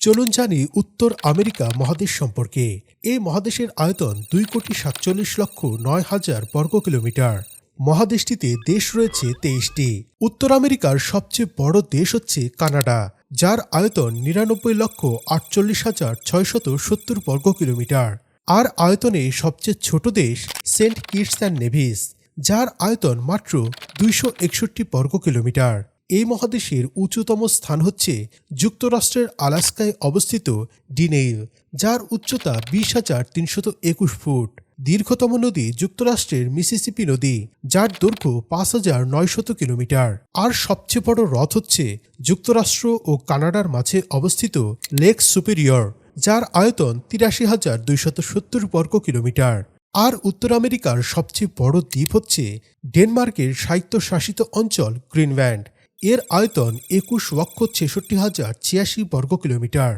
চলুন জানি উত্তর আমেরিকা মহাদেশ সম্পর্কে। এই মহাদেশের আয়তন দুই কোটি সাতচল্লিশ লক্ষ নয় হাজার বর্গ কিলোমিটার। মহাদেশটিতে দেশ রয়েছে তেইশটি। উত্তর আমেরিকার সবচেয়ে বড় দেশ হচ্ছে কানাডা, যার আয়তন নিরানব্বই লক্ষ আটচল্লিশ হাজার ছয়শত সত্তর বর্গ কিলোমিটার। আর আয়তনে সবচেয়ে ছোট দেশ সেন্ট কিটস অ্যান্ড নেভিস, যার আয়তন মাত্র দুইশো একষট্টি বর্গ কিলোমিটার। এই মহাদেশের উঁচুতম স্থান হচ্ছে যুক্তরাষ্ট্রের আলাস্কায় অবস্থিত ডিনেইল, যার উচ্চতা বিশ হাজার তিনশত একুশ ফুট। দীর্ঘতম নদী যুক্তরাষ্ট্রের মিসিসিপি নদী, যার দৈর্ঘ্য পাঁচ হাজার নয়শত কিলোমিটার। আর সবচেয়ে বড় হ্রদ হচ্ছে যুক্তরাষ্ট্র ও কানাডার মাঝে অবস্থিত লেক সুপেরিয়র, যার আয়তন তিরাশি হাজার দুইশত সত্তর বর্গ কিলোমিটার। আর উত্তর আমেরিকার সবচেয়ে বড় দ্বীপ হচ্ছে ডেনমার্কের স্বায়ত্তশাসিত অঞ্চল গ্রিনল্যান্ড। এর আয়তন একুশ লক্ষ ছেষট্টি হাজার ছিয়াশি বর্গ কিলোমিটার